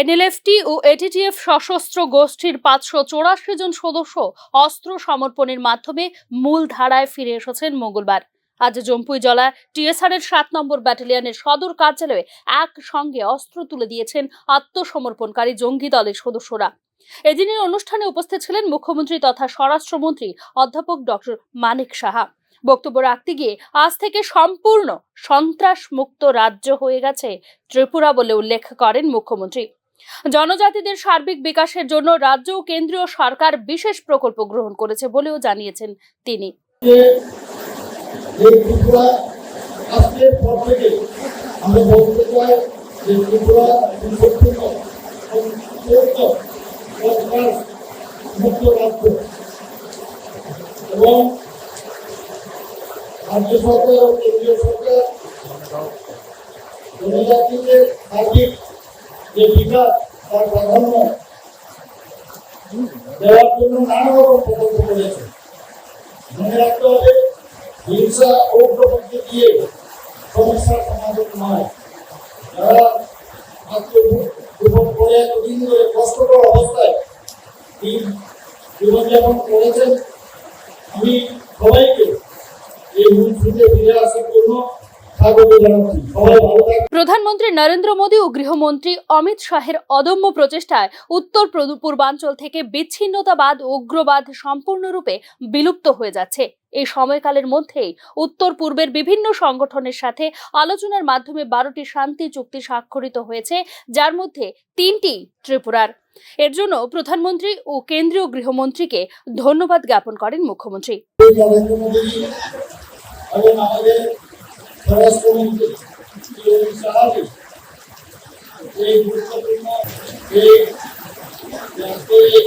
NLFT ও ATTF সশস্ত্র গোষ্ঠীর পাঁচশো চৌরাশি জন সদস্য অস্ত্র সমর্পণের মাধ্যমে মূল ধারায় ফিরে এসেছেন মঙ্গলবার। আজ জম্পুই জলা টিএসআর এর সাত নম্বর ব্যাটালিয়নের সদর কার্যালয়ে একসঙ্গে অস্ত্র তুলে দিয়েছেন আত্মসমর্পণকারী জঙ্গি দলের সদস্যরা। এদিনের অনুষ্ঠানে উপস্থিত ছিলেন মুখ্যমন্ত্রী তথা স্বরাষ্ট্রমন্ত্রী অধ্যাপক ডক্টর মানিক সাহা। বক্তব্য রাখতে গিয়ে আজ থেকে সম্পূর্ণ সন্ত্রাস মুক্ত রাজ্য হয়ে গেছে ত্রিপুরা বলে উল্লেখ করেন মুখ্যমন্ত্রী। জনজাতিদের সার্বিক বিকাশের জন্য রাজ্য ও কেন্দ্রীয় সরকার বিশেষ প্রকল্প গ্রহণ করেছে বলেও জানিয়েছেন তিনি। সরকার জনজাতিদের সার্বিক যে বিকাশ তার প্রাধান্য দেওয়ার জন্য নানা রকম প্রকল্প করেছে। মনে রাখতে হবে, হিংসা প্রকৃতি দিয়ে সমস্যার সমাধান নয়। যারা করে এতদিন ধরে কষ্টকর অবস্থায় দিন জীবনযাপন করেছেন, আমি সবাইকে এই মূল ফিরে আসার জন্য প্রধানমন্ত্রী নরেন্দ্র মোদী ও গৃহমন্ত্রী অমিত শাহের অদম্য প্রচেষ্টায় উত্তর পূর্বাঞ্চল থেকে বিচ্ছিন্নতাবাদ, উগ্রবাদ সম্পূর্ণরূপে বিলুপ্ত হয়ে যাচ্ছে। এই সময়কালের মধ্যেই উত্তর পূর্বের বিভিন্ন সংগঠনের সাথে আলোচনার মাধ্যমে বারোটি শান্তি চুক্তি স্বাক্ষরিত হয়েছে, যার মধ্যে তিনটি ত্রিপুরার। এর জন্য প্রধানমন্ত্রী ও কেন্দ্রীয় গৃহমন্ত্রীকে ধন্যবাদ জ্ঞাপন করেন মুখ্যমন্ত্রী। নরেন্দ্র মোদী এবং আমাদের স্বরাষ্ট্রমন্ত্রী শ্রী অমিত শাহজি এই গুরুত্বপূর্ণ এই আজকে এই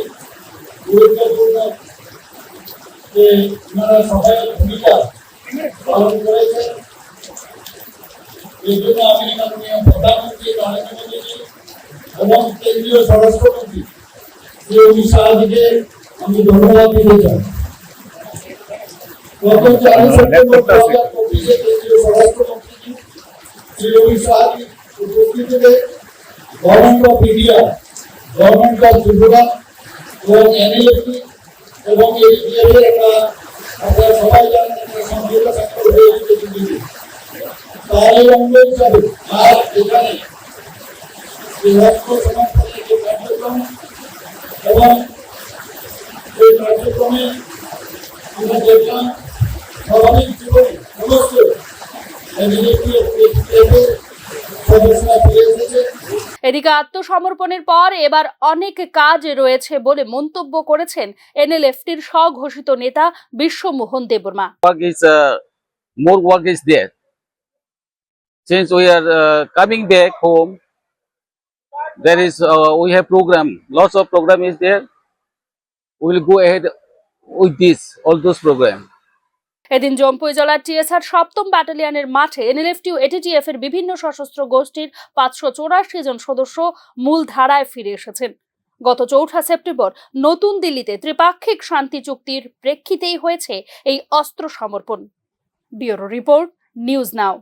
গুরুত্বপূর্ণ যে ওনারা সহায়ক ভূমিকা পালন করেছেন এই জন্য আমি মাননীয় প্রধানমন্ত্রী নরেন্দ্র মোদীজি এবং কেন্দ্রীয় স্বরাষ্ট্রমন্ত্রী শ্রী অমিত শাহজিকে আমি ধন্যবাদ দিতে চাই গত চারই সেপ্টেম্বর দু হাজার পঁচিশে কেন্দ্রীয় স্বরাষ্ট্রমন্ত্রী শ্রী অমিত শাহজি উপস্থিতিতে গভর্নমেন্ট এবং এনএলএফটি এবং এর সবাই জানেন একটা সমঝোতা এখানে যে কার্যক্রম এবং এই কার্যক্রমে আমরা দেখলাম স্বাভাবিক জীবনে সমস্ত এনএলএফটি সদস্যরা ফিরে এসেছে এদিকে আত্মসমর্পণের পর এবার অনেক কাজ রয়েছে বলে মন্তব্য করেছেন এনএলএফটির স্বঘোষিত নেতা Biswamohan Debbarma uh, more work is there. Since we are uh, coming back home, there is uh, we have program. Lots of program is there. We will go ahead with this all those program. এদিন জম্পুই জেলার TSR সপ্তম ব্যাটালিয়নের মাঠে NLFT ও ATTF এর বিভিন্ন সশস্ত্র গোষ্ঠীর পাঁচশো চৌরাশি জন সদস্য মূল ধারায় ফিরে এসেছেন। গত চৌঠা সেপ্টেম্বর নতুন দিল্লিতে ত্রিপাক্ষিক শান্তি চুক্তির প্রেক্ষিতেই হয়েছে এই অস্ত্র সমর্পণ। Bureau report, news now.